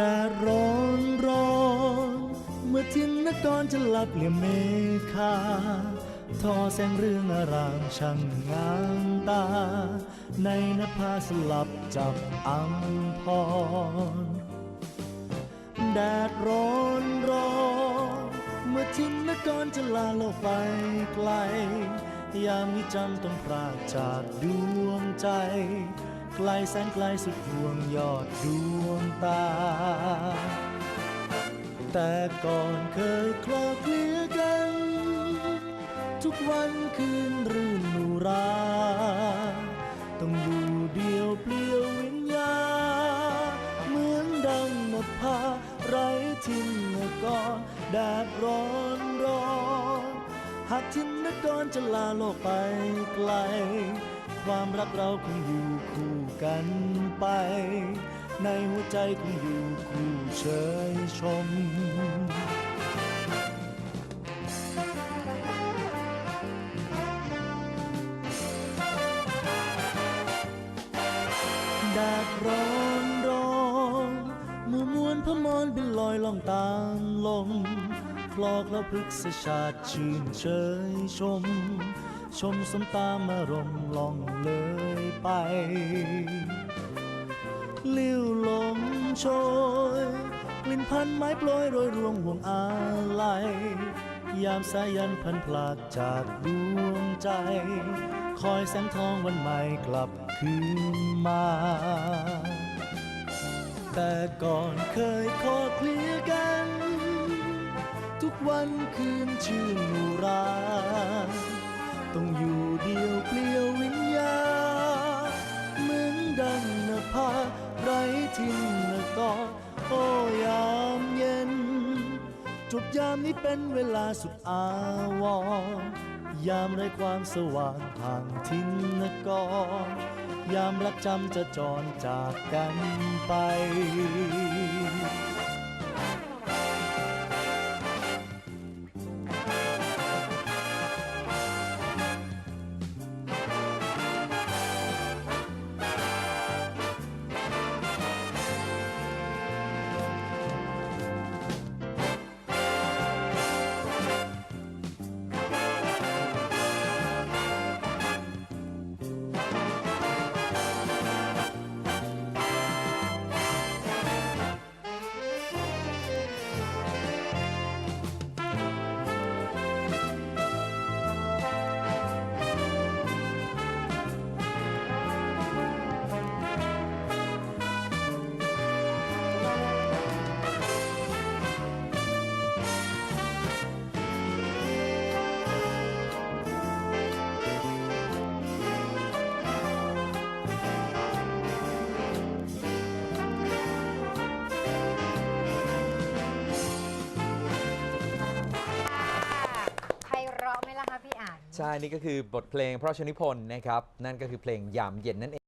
แดดร้อนร้อน เมื่อทินนกรจะหลับเหลี่ยมเมฆาทอแสงเรื่องอารามช่างงามตา ในนภาสลับจับอัมพร แดดร้อนร้อน เมื่อทินนกรจะลาโลกไปไกล ยามนี้จำต้องพรากจากดวงใจ ไกลแสนไกลสุดดวงยอดดวงตา แต่ก่อนเคยคลอเคลียกัน ทุกวันคืนรื่นนูรา ต้องอยู่เดียวเปลี่ยววิญญา เหมือนดังนภาไร้ทินนกรแดดร้อนร้อนหากทินนกรจะลาโลกไปไกล ความรักเราคงอยู่คู่กันไป ในหัวใจคงอยู่คู่เชยชมแดดร้อนร้อนหมู่มวลพมรบินลอยล่องตามลมคลอกแล้วพฤกษชาติชื่นเชยชม ชมสมตามารมล่องเลยไปลิ้วลมโชยกลิ่นพันไม้โปรยโรยรวงห่วงอาลัยยามสายันพันพลากจากดวงใจ คอยแสงทองวันใหม่กลับคืนมา แต่ก่อนเคยขอเคลียร์กัน ทุกวันคืนชื่นมูรา ต้องอยู่เดียวเปลี่ยววิญญาเหมือนดังนภาไรทินนกรโอ้ยามเย็นจบยามนี้เป็นเวลาสุดอาวรยามไรความสว่างห่างทิ้นนกรยามรักจำจะจรจากกันไป ใช่ นี่ก็คือบทเพลงพระราชนิพนธ์นะครับ นั่นก็คือเพลงยามเย็นนั่นเอง